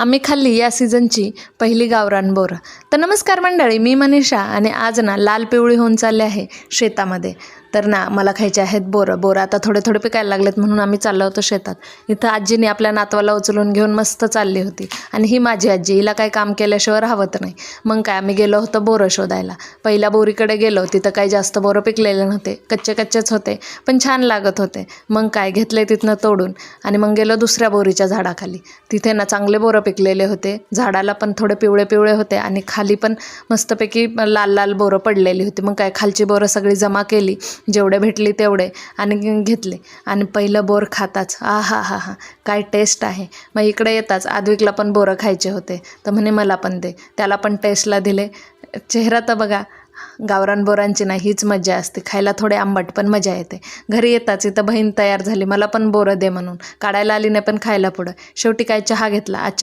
आम्ही खाल्ली या सीझनची पहिली गावरान बोरं. तर नमस्कार मंडळी मी मनीषा आणि आज ना लाल पिवळी होऊन चालले आहे शेतामध्ये. तर ना मला खायचे आहेत बोरं. बोरं आता थोडे थोडे पिकायला लागलेत म्हणून आम्ही चाललो होतो शेतात. इथं आजीने आपल्या नातवाला उचलून घेऊन मस्त चालली होती. आणि ही माझी आजी हिला काही काम केल्याशिवाय राहत नाही. मग काय आम्ही गेलो होतो बोरं शोधायला. पहिल्या बोरीकडे गेलो तिथं काही जास्त बोरं पिकलेले नव्हते. कच्चे कच्चेच होते पण छान लागत होते. मग काय घेतले तिथनं तोडून. आणि मग गेलो दुसऱ्या बोरीच्या झाडाखाली. तिथे ना चांगले बोरं पिकलेले होते. झाडाला पण थोडे पिवळे पिवळे होते आणि खाली पण मस्तपैकी लाल लाल बोरं पडलेली होती. मग काय खालची बोरं सगळी जमा केली. जेवढे भेटली तेवढे आणि घेतले. आणि पहिलं बोर खाताच. आ हा हा हा. काय टेस्ट आहे. मग इकडे येताच. आद्विकला पण बोरं खायचे होते. तर म्हणे मला पण दे. त्याला पण टेस्टला दिले. चेहरा तर बघा गावरान बोरांची ना हीच मजा असते. खायला थोडे आंबट पण मजा येते. घरी येताच इथं बहीण तयार झाली. मला पण बोरं दे म्हणून. काढायला आली नाही पण खायला पुढं. शेवटी काय चहा घेतला? आज